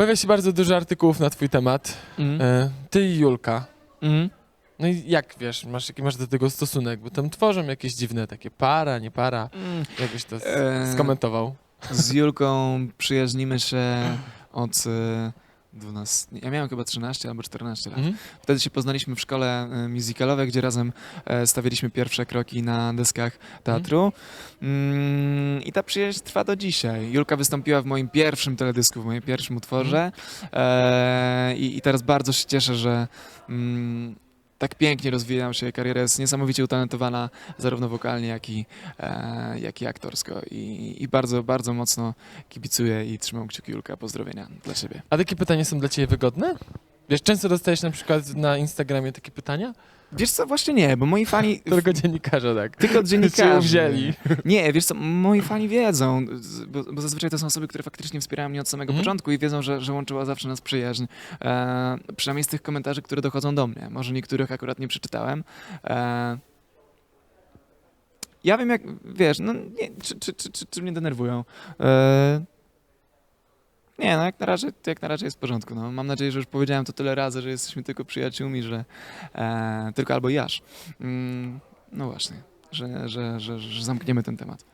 Pojawia się bardzo dużo artykułów na twój temat. Mm. E, Ty i Julka. Mm. No i jak wiesz, masz, jaki masz do tego stosunek? Bo tam tworzą jakieś dziwne takie para, nie para. Mm. Jakbyś to Eee. skomentował. Z Julką przyjaźnimy się od e, 12. Ja miałem chyba 13 albo 14 lat. Mhm. Wtedy się poznaliśmy w szkole e, musicalowej, gdzie razem e, stawialiśmy pierwsze kroki na deskach teatru. Mm, I ta przyjaźń trwa do dzisiaj. Julka wystąpiła w moim pierwszym teledysku, w moim pierwszym utworze. E, i, I teraz bardzo się cieszę, że mm, tak pięknie rozwija się jej kariera. Jest niesamowicie utalentowana zarówno wokalnie, jak i, e, jak i aktorsko. I, I bardzo, bardzo mocno kibicuję i trzymam kciuki Julka. Pozdrowienia dla ciebie. A takie pytania są dla ciebie wygodne? Wiesz, często dostajesz na przykład na Instagramie takie pytania? Wiesz co, właśnie nie, bo moi fani... Tylko dziennikarze, tak. Tylko Cię dziennikarzy. wzięli. Nie, wiesz co, moi fani wiedzą, bo, bo zazwyczaj to są osoby, które faktycznie wspierają mnie od samego Mhm. początku i wiedzą, że, że łączyła zawsze nas przyjaźń. E, przynajmniej z tych komentarzy, które dochodzą do mnie. Może niektórych akurat nie przeczytałem. E, ja wiem jak, wiesz, no nie, czy, czy, czy, czy, czy mnie denerwują. E, nie, no jak na razie, jak na razie jest w porządku. No. Mam nadzieję, że już powiedziałem to tyle razy, że jesteśmy tylko przyjaciółmi, że e, tylko albo jasz. Mm, no właśnie, że, że, że, że zamkniemy ten temat.